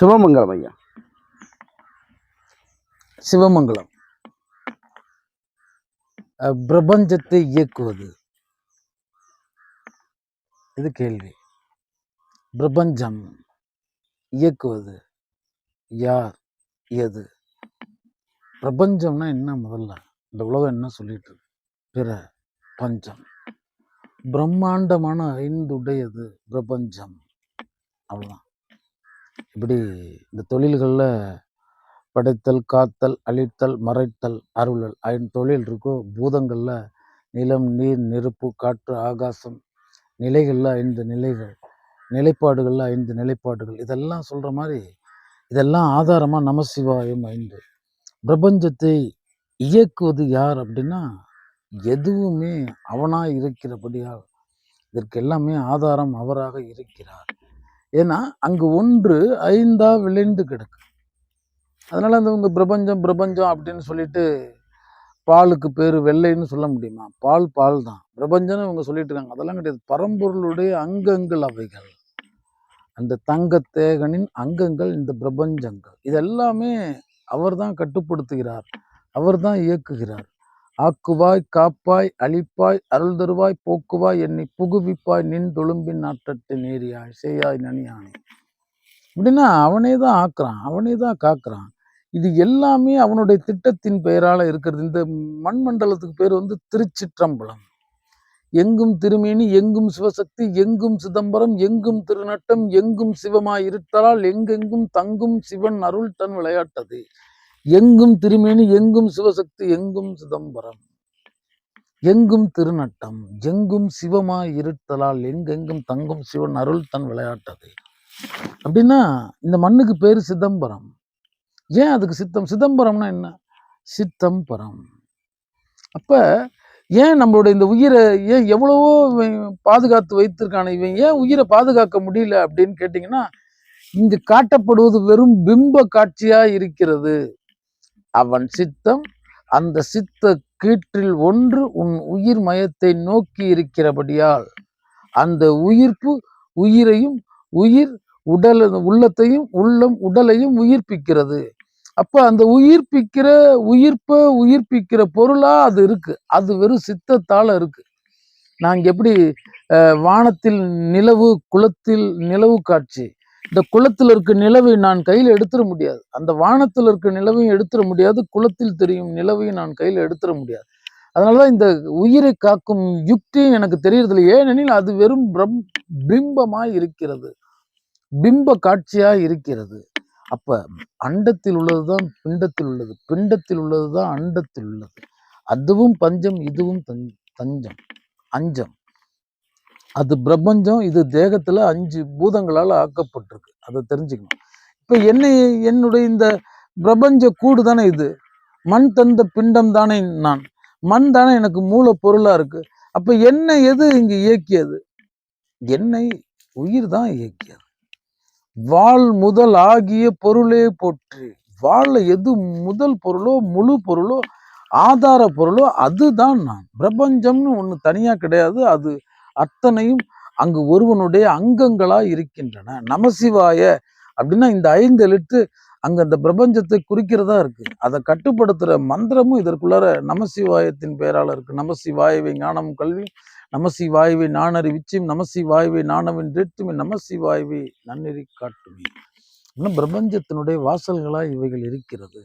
சிவமங்கலம் ஐயா. சிவமங்கலம். பிரபஞ்சத்தை இயக்குவது. இது கேள்வி. பிரபஞ்சம் இயக்குவது யார்? எது? பிரபஞ்சம்னா என்ன முதல்ல? இந்த உலகம் என்ன சொல்லிட்டு இருக்கு? பிற பஞ்சம். பிரம்மாண்டமான ஐந்துடையது பிரபஞ்சம். அவ்வளோதான் இப்படி இந்த தொழில்களில் படைத்தல் காத்தல் அழித்தல் மறைத்தல் அருளல் ஐந்து தொழில் இருக்கோ பூதங்களில் நிலம் நீர் நெருப்பு காற்று ஆகாசம் நிலைகளில் ஐந்து நிலைகள் நிலைப்பாடுகளில் ஐந்து நிலைப்பாடுகள். இதெல்லாம் சொல்கிற மாதிரி இதெல்லாம் ஆதாரமாக நமசிவாயம் ஐந்து. பிரபஞ்சத்தை இயக்குவது யார் அப்படின்னா எதுவுமே அவனாக இருக்கிறபடியால் இதற்கு எல்லாமே ஆதாரம் அவராக இருக்கிறார். ஏன்னா அங்கு ஒன்று ஐந்தா விளைந்து கிடக்கு. அதனால அந்த உங்க பிரபஞ்சம் பிரபஞ்சம் அப்படின்னு சொல்லிட்டு பாலுக்கு பேர் வெள்ளைன்னு சொல்ல முடியுமா? பால் பால் தான். பிரபஞ்சம்னு இவங்க சொல்லிட்டு இருக்காங்க அதெல்லாம் கிடையாது. பரம்பொருளுடைய அங்கங்கள் அவைகள். அந்த தங்கத்தேகனின் அங்கங்கள் இந்த பிரபஞ்சங்கள். இதெல்லாமே அவர்தான் கட்டுப்படுத்துகிறார். அவர் தான் இயக்குகிறார். ஆக்குவாய் காப்பாய் அழிப்பாய் அருள் தருவாய் போக்குவாய் என்னை புகுவிப்பாய் நின் தொழும்பின் நாட்டத்தை நேரியாய் செய்யாய் நனியானே அப்படின்னா அவனே தான் ஆக்குறான் அவனே தான் காக்குறான். இது எல்லாமே அவனுடைய திட்டத்தின் பெயரால இருக்கிறது. இந்த மண்மண்டலத்துக்கு பேர் வந்து திருச்சிற்றம்பலம். எங்கும் திருமேனி எங்கும் சிவசக்தி எங்கும் சிதம்பரம் எங்கும் திருநட்டம் எங்கும் சிவமாய் இருத்தலால் எங்கெங்கும் தங்கும் சிவன் அருள் தன் விளையாட்டது. எங்கும் திருமேனி எங்கும் சிவசக்தி எங்கும் சிதம்பரம். எங்கும் திருநட்டம் எங்கும் சிவமாய் இருத்தலால் எங்கெங்கும் தங்கும் சிவன் அருள் தன் விளையாட்டது. அப்படின்னா இந்த மண்ணுக்கு பேர் சிதம்பரம். ஏன் அதுக்கு சித்தம்? சிதம்பரம்னா என்ன? சித்தம்பரம். அப்ப ஏன் நம்மளுடைய இந்த உயிரை ஏன் எவ்வளவோ பாதுகாத்து வைத்திருக்கான இவன் ஏன் உயிரை பாதுகாக்க முடியல அப்படின்னு கேட்டிங்கன்னா இங்கு காட்டப்படுவது வெறும் பிம்ப காட்சியா இருக்கிறது. அவன் சித்தம் அந்த சித்த கீற்றில் ஒன்று உன் உயிர் மயத்தை நோக்கி இருக்கிறபடியால். அந்த உயிர்ப்பு உயிரையும் உயிர் உடல் உள்ளத்தையும் உள்ளம் உடலையும் உயிர்ப்பிக்கிறது. அப்ப அந்த உயிர்ப்பிக்கிற உயிர்ப்ப உயிர்ப்பிக்கிற பொருளா அது இருக்கு. அது வெறும் சித்தத்தால இருக்கு. நாங்க எப்படி வானத்தில் நிலவு குளத்தில் நிலவு காட்சி இந்த குளத்தில் இருக்க நிலவை நான் கையில் எடுத்துட முடியாது. அந்த வானத்தில் இருக்க நிலவையும் எடுத்துட முடியாது. குளத்தில் தெரியும் நிலவையும் நான் கையில் எடுத்துட முடியாது. அதனாலதான் இந்த உயிரை காக்கும் யுக்தியும் எனக்கு தெரியறதில்ல. ஏனெனில் அது வெறும் பிரம் பிம்பமாய் இருக்கிறது. பிம்ப காட்சியாக இருக்கிறது. அப்ப அண்டத்தில் உள்ளது தான் பிண்டத்தில் உள்ளது. பிண்டத்தில் உள்ளது தான் அண்டத்தில் உள்ளது. அதுவும் பஞ்சம் இதுவும் தஞ்சம். அஞ்சம். அது பிரபஞ்சம் இது தேகத்தில் அஞ்சு பூதங்களால் ஆக்கப்பட்டிருக்கு. அதை தெரிஞ்சுக்கணும். இப்போ என்னை என்னுடைய இந்த பிரபஞ்ச கூடு தானே இது? மண் தந்த பிண்டம் தானே நான். மண் தானே எனக்கு மூல பொருளாக இருக்குது அப்போ என்னை எது இங்கே இயக்கியது? என்னை உயிர் தான் இயக்கியது. வாழ் முதல் ஆகிய பொருளே போற்றி. வாழ எது முதல் பொருளோ முழு பொருளோ ஆதார பொருளோ அதுதான் நான். பிரபஞ்சம்னு ஒன்று தனியாக கிடையாது. அது அத்தனையும் அங்கு ஒருவனுடைய அங்கங்களா இருக்கின்றன. நமசிவாய அப்படின்னா இந்த ஐந்து எழுத்து அங்க அந்த பிரபஞ்சத்தை குறிக்கிறதா இருக்கு. அதை கட்டுப்படுத்துற மந்திரமும் இதற்குள்ளார நமசிவாயத்தின் பெயரால இருக்கு. நமசிவாயவை ஞானம் கல்வி நமசிவாயவை நாணறி விச்சியும் நமசிவாயவை நாணவின் ரேட்டுமே நமசிவாயவை நன்னெறி காட்டுமே. இன்னும் பிரபஞ்சத்தினுடைய வாசல்களா இவைகள் இருக்கிறது.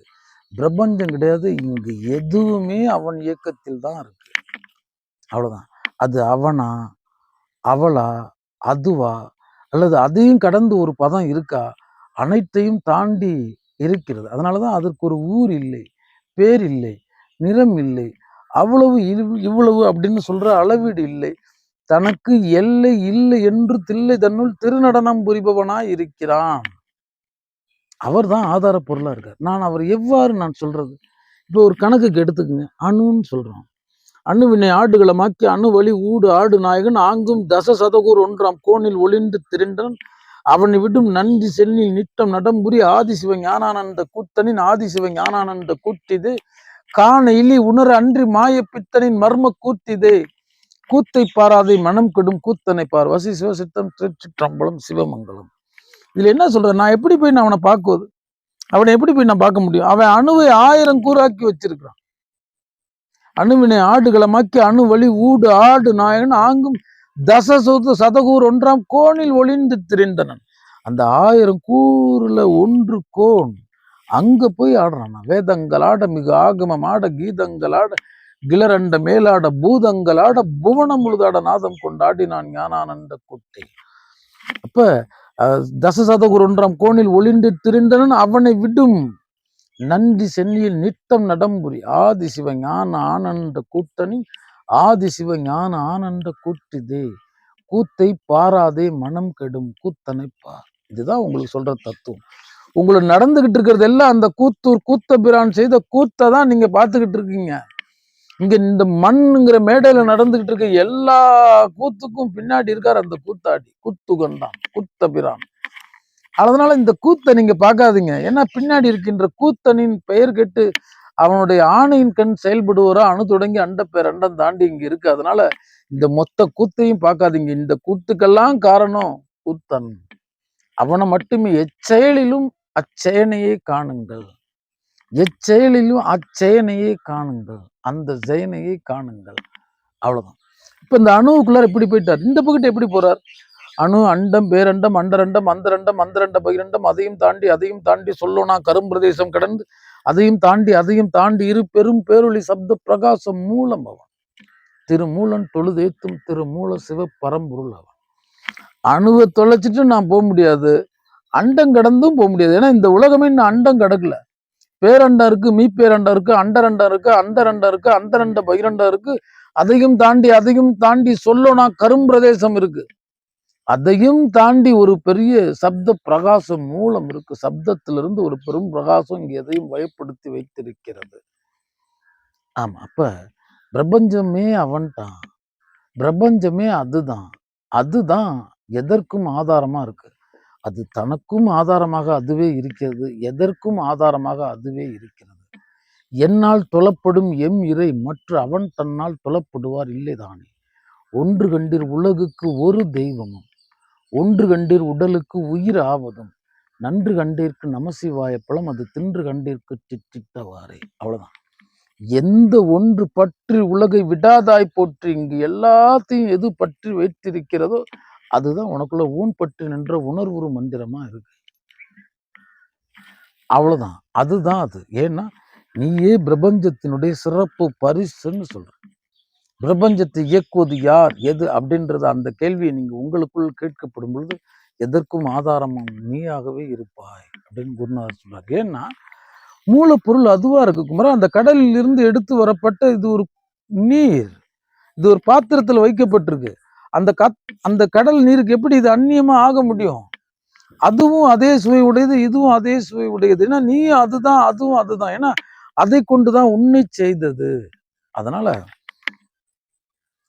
பிரபஞ்சம் கிடையாது இங்கு எதுவுமே அவன் இயக்கத்தில் தான் இருக்கு. அவ்வளவுதான். அது அவனா அவளா அதுவா? அல்லது அதையும் கடந்து ஒரு பதம் இருக்கா? அனைத்தையும் தாண்டி இருக்கிறது. அதனாலதான் அதற்கு ஒரு ஊர் இல்லை பேர் இல்லை நிறம் இல்லை அவ்வளவு இவ்- இவ்வளவு அப்படின்னு சொல்ற அளவீடு இல்லை. தனக்கு எல்லை இல்லை என்று தில்லை தன்னுள் திருநடனம் புரிபவனாய் இருக்கிறான். அவர்தான் ஆதார பொருளா இருக்கார். நான் அவர் எவ்வாறு நான் சொல்றது? இப்போ ஒரு கணக்குக்கு எடுத்துக்கங்க. அணுன்னு சொல்றோம். அணுவினை ஆடுகளமாக்கி அணு வழி ஊடு ஆடு நாயகன். ஆங்கும் தச சதகூர் ஒன்றாம் கோணில் ஒளிந்து திரின்றன் அவனை விடும் நன்றி சென்னில் நிட்டம் நடம்புரி ஆதிசிவ ஞானானந்த கூத்தனின் ஆதிசிவ ஞானானந்த கூட்டிது காண இலி உணர அன்றி மாய பித்தனின் மர்ம கூத்திதே. கூத்தை பாராதை மனம் கெடும் கூத்தனை பார். வசி சிவசித்தம் திருச்சிற்றம்பலம் சிவமங்கலம். இதுல என்ன சொல்றேன் நான் எப்படி போய் நான் அவனை பார்க்குவது அவனை எப்படி போய் நான் பார்க்க முடியும்? அவன் அணுவை ஆயிரம் கூறாக்கி வச்சிருக்கிறான். அணுவினை ஆடுகளமாக்கி அணு வழி ஊடு ஆடு நாயகன் ஆங்கும் தச சொத்து சதகூர் ஒன்றாம் கோணில் ஒளிந்து திரிந்தனன். அந்த ஆயிரம் கூறுல ஒன்று கோண் அங்க போய் ஆடுறான் வேதங்களாட மிக ஆகமம் ஆட கீதங்களாட கிளரண்ட மேலாட பூதங்களாட புவனம் முழுதாட நாதம் கொண்டாடி நான் ஞானானந்த குட்டி. அப்ப தசசதகுர் ஒன்றாம் கோணில் ஒளிந்து திரிந்தனன் அவனை விடும். நன்றி சென்னியில் நித்தம் நடம்புரி. ஆதி சிவஞான ஆனந்த கூட்டணி ஆதி சிவஞான ஆனந்த கூட்டிதே கூத்தை பாராதே மனம் கெடும் கூத்தனை பார். இதுதான் உங்களுக்கு சொல்ற தத்துவம். உங்களை நடந்துகிட்டு இருக்கிறது எல்லாம் அந்த கூத்தூர் கூத்த பிரான் செய்த கூத்தை தான் நீங்க பார்த்துக்கிட்டு இருக்கீங்க. இங்க இந்த மண்ணுங்கிற மேடையில நடந்துகிட்டு இருக்க எல்லா கூத்துக்கும் பின்னாடி இருக்கார் அந்த கூத்தாடி. கூத்துகன்றான் கூத்த பிரான் அதனால இந்த கூத்தை நீங்க பார்க்காதீங்க. ஏன்னா பின்னாடி இருக்கின்ற கூத்தனின் பெயர் கெட்டு அவனுடைய ஆணையின் கண் செயல்படுவோரா அணு தொடங்கி அண்ட பேர் அண்டம் தாண்டி இங்க இருக்கு. அதனால இந்த மொத்த கூத்தையும் பார்க்காதீங்க. இந்த கூத்துக்கெல்லாம் காரணம் கூத்தன். அவனை மட்டுமே எச்செயலிலும் அச்செயனையே காணுங்கள். எச்செயலிலும் அச்செயனையே காணுங்கள். அந்த செயனையை காணுங்கள். அவ்வளவுதான். இப்ப இந்த அணுவுக்குள்ளார் எப்படி போயிட்டார். இந்த பக்கத்து எப்படி போறார்? அணு அண்டம் பேரண்டம் அண்டரண்டம் அந்தரண்டம் அந்தரண்ட பகிரண்டம் அதையும் தாண்டி அதையும் தாண்டி சொல்லோனா கரும்பிரதேசம் கடந்து அதையும் தாண்டி அதையும் தாண்டி இரு பெரும் பேரொளி சப்த பிரகாசம் மூலம் அவன். திருமூலன் தொழுதேத்தும் திருமூல சிவ பரம்பொருள் அவன். அணுவை தொலைச்சிட்டு நான் போக முடியாது. அண்டம் கடந்தும் போக முடியாது. ஏன்னா இந்த உலகமே இன்னும் அண்டம் கடக்கல. பேரண்டம் இருக்கு மீப்பேரண்டம் இருக்கு அண்டரண்டம் இருக்கு அந்தரண்டம் இருக்கு அந்தரண்ட பகிரண்டம் இருக்கு. அதையும் தாண்டி அதையும் தாண்டி சொல்லோனா கரும்பிரதேசம் இருக்கு. அதையும் தாண்டி ஒரு பெரிய சப்த பிரகாசம் மூலம் இருக்கு. சப்தத்திலிருந்து ஒரு பெரும் பிரகாசம் இங்கே எதையும் வயப்படுத்தி வைத்திருக்கிறது. ஆமா அப்ப பிரபஞ்சமே அவன்தான். பிரபஞ்சமே அதுதான். அதுதான் எதற்கும் ஆதாரமா இருக்கு. அது தனக்கும் ஆதாரமாக அதுவே இருக்கிறது. எதற்கும் ஆதாரமாக அதுவே இருக்கிறது. என்னால் தொலப்படும் எம் இறை மற்ற அவன் தன்னால் தொலப்படுவார் இல்லைதானே? ஒன்று கண்டீர் உலகுக்கு ஒரு தெய்வமும். ஒன்று கண்டீர் உடலுக்கு உயிர் ஆவதும் நன்று கண்டீர்க்கு நமசிவாய பழம் அது தின்று கண்டீர்க்கு சிற்றிட்டவாறே அவ்வளவுதான். எந்த ஒன்று பற்றி உலகை விடாதாய் போற்றி இங்கு எல்லாத்தையும் எது பற்றி வைத்திருக்கிறதோ அதுதான் உனக்குள்ள ஊன் பற்றி நின்ற உணர்வுறு மந்திரமா இருக்கு. அவ்வளவுதான். அதுதான் அது. ஏன்னா நீயே பிரபஞ்சத்தினுடைய சிறப்பு பரிசுன்னு சொல்ற. பிரபஞ்சத்தை இயக்குவது யார்? எது? அப்படின்றது அந்த கேள்வியை நீங்கள் உங்களுக்குள் கேட்கப்படும் பொழுது எதற்கும் ஆதாரமும் நீயாகவே இருப்பாய் அப்படின்னு குருநாதர் சொல்றார். ஏன்னா மூலப்பொருள் அதுவாக இருக்கு குமரா. அந்த கடலில் இருந்து எடுத்து வரப்பட்ட இது ஒரு நீர். இது ஒரு பாத்திரத்தில் வைக்கப்பட்டிருக்கு. அந்த கத் அந்த கடல் நீருக்கு எப்படி இது அந்நியமாக ஆக முடியும்? அதுவும் அதே சுவை உடையது இதுவும் அதே சுவை உடையது. ஏன்னா நீ அதுதான் அதுவும் அதுதான். ஏன்னா அதை கொண்டு தான் உன்னை செய்தது. அதனால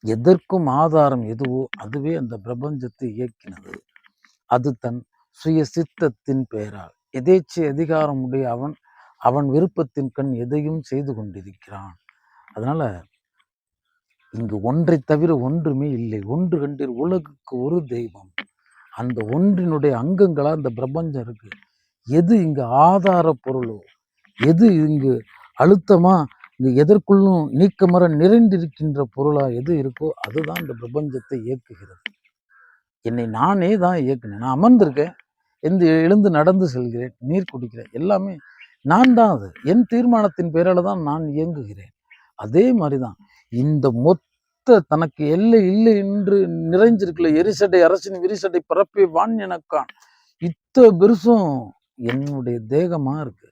எதற்கும் ஆதாரம் எதுவோ அதுவே அந்த பிரபஞ்சத்தை இயக்கினது. அது தன் சுய சித்தத்தின் பெயரால். எதேச்சை அதிகாரம் உடைய அவன் அவன் விருப்பத்தின் கண் எதையும் செய்து கொண்டிருக்கிறான். அதனால இங்கு ஒன்றை தவிர ஒன்றுமே இல்லை. ஒன்று கண்டீர் உலகுக்கு ஒரு தெய்வம். அந்த ஒன்றினுடைய அங்கங்களா அந்த பிரபஞ்சம் இருக்கு. எது இங்கு ஆதார பொருளோ? எது இங்கு அழுத்தமா இங்கே எதற்குள்ளும் நீக்கமர நிறைந்திருக்கின்ற பொருளாக எது இருக்கோ அதுதான் இந்த பிரபஞ்சத்தை இயக்குகிறது. என்னை நானே தான் இயக்குனேன். நான் அமர்ந்திருக்கேன். எந்த எழுந்து நடந்து செல்கிறேன். நீர் குடிக்கிறேன். எல்லாமே நான் தான் அது. என் தீர்மானத்தின் பேரால் தான் நான் இயங்குகிறேன். அதே மாதிரி தான் இந்த மொத்த தனக்கு எல்லை இல்லை என்று நிறைஞ்சிருக்கல எரிசடை அரசின் விரிசடை பரப்பி வான் எனக்கான் இத்த பெருசும் என்னுடைய தேகமாக இருக்கு.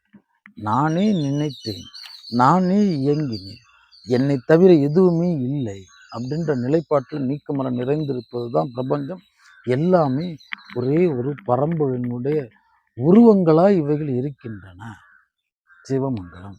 நானே நினைத்தேன். நானே இயங்கினேன். என்னை தவிர எதுவுமே இல்லை அப்படின்ற நிலைப்பாட்டில் நீக்கமர நிறைந்திருப்பது தான் பிரபஞ்சம். எல்லாமே ஒரே ஒரு பரம்பொருளினுடைய உருவங்களாக இவைகள் இருக்கின்றன. சிவமங்கலம்.